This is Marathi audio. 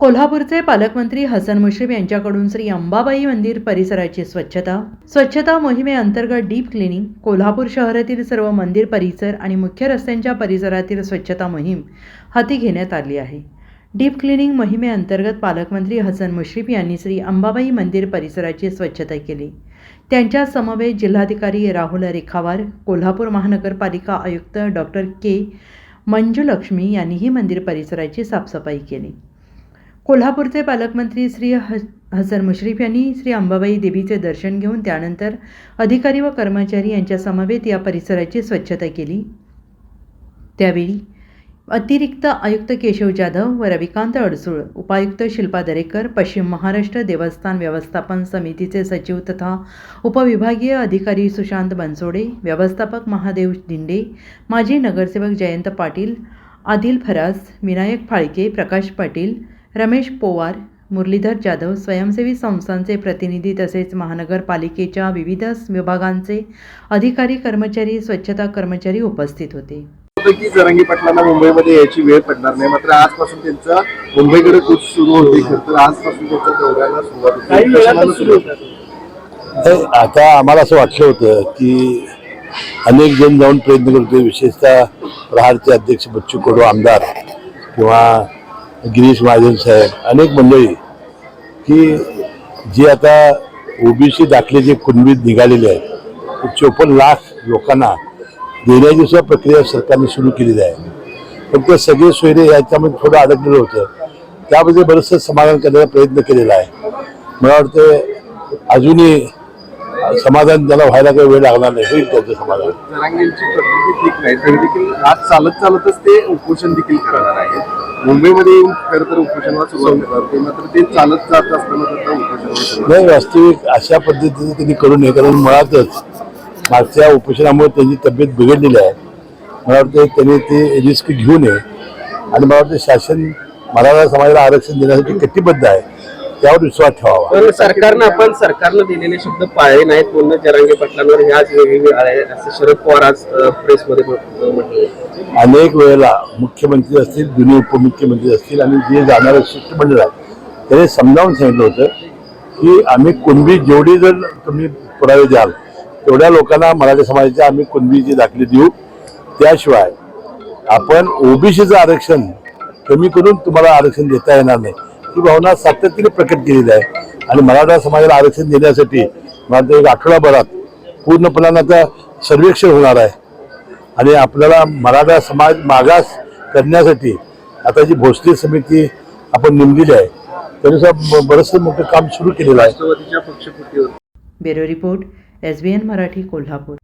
कोल्हापूरचे पालकमंत्री हसन मुश्रीफ यांच्याकडून श्री अंबाबाई मंदिर परिसराची स्वच्छता. स्वच्छता मोहिमेअंतर्गत डीप क्लिनिंग कोल्हापूर शहरातील सर्व मंदिर परिसर आणि मुख्य रस्त्यांच्या परिसरातील स्वच्छता मोहीम हाती घेण्यात आली आहे. डीप क्लिनिंग मोहिमेअंतर्गत पालकमंत्री हसन मुश्रीफ यांनी श्री अंबाबाई मंदिर परिसराची स्वच्छता केली. त्यांच्या समवेत जिल्हाधिकारी राहुल रेखावार कोल्हापूर महानगरपालिका आयुक्त डॉक्टर के मंजुलक्ष्मी यांनीही मंदिर परिसराची साफसफाई केली. कोल्हापूरचे पालकमंत्री श्री ह हसन मुश्रीफ यांनी श्री अंबाबाई देवीचे दर्शन घेऊन त्यानंतर अधिकारी व कर्मचारी यांच्या समवेत या परिसराची स्वच्छता केली. त्यावेळी अतिरिक्त आयुक्त केशव जाधव व रविकांत अडसूळ उपायुक्त शिल्पा दरेकर पश्चिम महाराष्ट्र देवस्थान व्यवस्थापन समितीचे सचिव तथा उपविभागीय अधिकारी सुशांत बनसोडे व्यवस्थापक महादेव दिंडे माजी नगरसेवक जयंत पाटील आदिल फरास विनायक फाळके प्रकाश पाटील रमेश पोवार मुरलीधर जाधव स्वयंसेवी संस्थांचे प्रतिनिधी तसेच महानगरपालिकेच्या विविध विभागांचे अधिकारी कर्मचारी स्वच्छता कर्मचारी उपस्थित होते. की जरांगी पाटलांना मुंबईमध्ये यायची वेळ पडणार नाही मात्र आजपासून त्यांचा मुंबईकडे कूच सुरू होते तर आजपासून त्यांच्या दौऱ्याला सुरुवात होते. आता आम्हाला असं वाटलं होतं की अनेक जण जाऊन प्रयत्न करते विशेषतः प्रहारचे अध्यक्ष बच्चू कडू आमदार किंवा गिरीश महाजन साहेब अनेक मंडळी की जी आता ओबीसी दाखले जे कुणबीत निघालेले आहेत ते चोपन्न लाख लोकांना देण्याची सुद्धा प्रक्रिया सरकारने सुरू केलेली आहे. पण ते सगळे सोयरे याच्यामध्ये थोडं अडकलेलं होतं. त्यामध्ये बरंचसं समाधान करण्याचा प्रयत्न केलेला आहे. मला वाटतं अजूनही समाधान त्याला व्हायला काही वेळ लागणार नाही. होईल त्याचं समाधान जरांगींची प्रकृती ठीक नाही तरी देखील आज चालत चालतच ते उपोषण देखील करणार आहेत मुंबईमध्ये येऊन खरं तर उपोषणाला सुरुवात करणार होते मात्र ते चालत जात असताना सुद्धा उपोषणाला नाही वास्तविक अशा पद्धतीने त्यांनी करू नये कारण मुळातच मागच्या उपोषणामुळे त्यांची तब्येत बिघडलेली आहे. मला वाटतं त्यांनी ते रिस्क घेऊ नये. आणि मला वाटतं शासन मराठा समाजाला आरक्षण देण्यासाठी कटिबद्ध आहे. त्यावर विश्वास ठेवावा. पण सरकारनं आपण सरकारनं दिलेले शब्द पाळले नाहीत. म्हणून जरांगे पाटलांवर हे वेगळी वेळ आहे असं शरद पवार आज प्रेसमध्ये म्हटले. अनेक वेळेला मुख्यमंत्री असतील जुने उपमुख्यमंत्री असतील आणि जे जाणारे शिष्टमंडळ आहेत त्याने समजावून सांगितलं होतं की आम्ही कुणबी जेवढी जर तुम्ही पुरावे द्याल तेवढ्या लोकांना मराठी समाजाचे आम्ही कुणबीचे दाखले देऊ. त्याशिवाय आपण ओबीसीचं आरक्षण कमी करून तुम्हाला आरक्षण देता येणार नाही. ही भावना सातत्याने प्रकट केलेली आहे. आणि मराठा समाजाला आरक्षण देण्यासाठी मला एक आठवडाभरात पूर्णपणानं आता सर्वेक्षण होणार आहे. आणि आपल्याला मराठा समाज मागास करण्यासाठी आता जी भोसले समिती आपण नेमलेली आहे त्यानुसार बरंचसं मोठं काम सुरू केलेलं आहे. Bureau report S B N Marathi Kolhapur.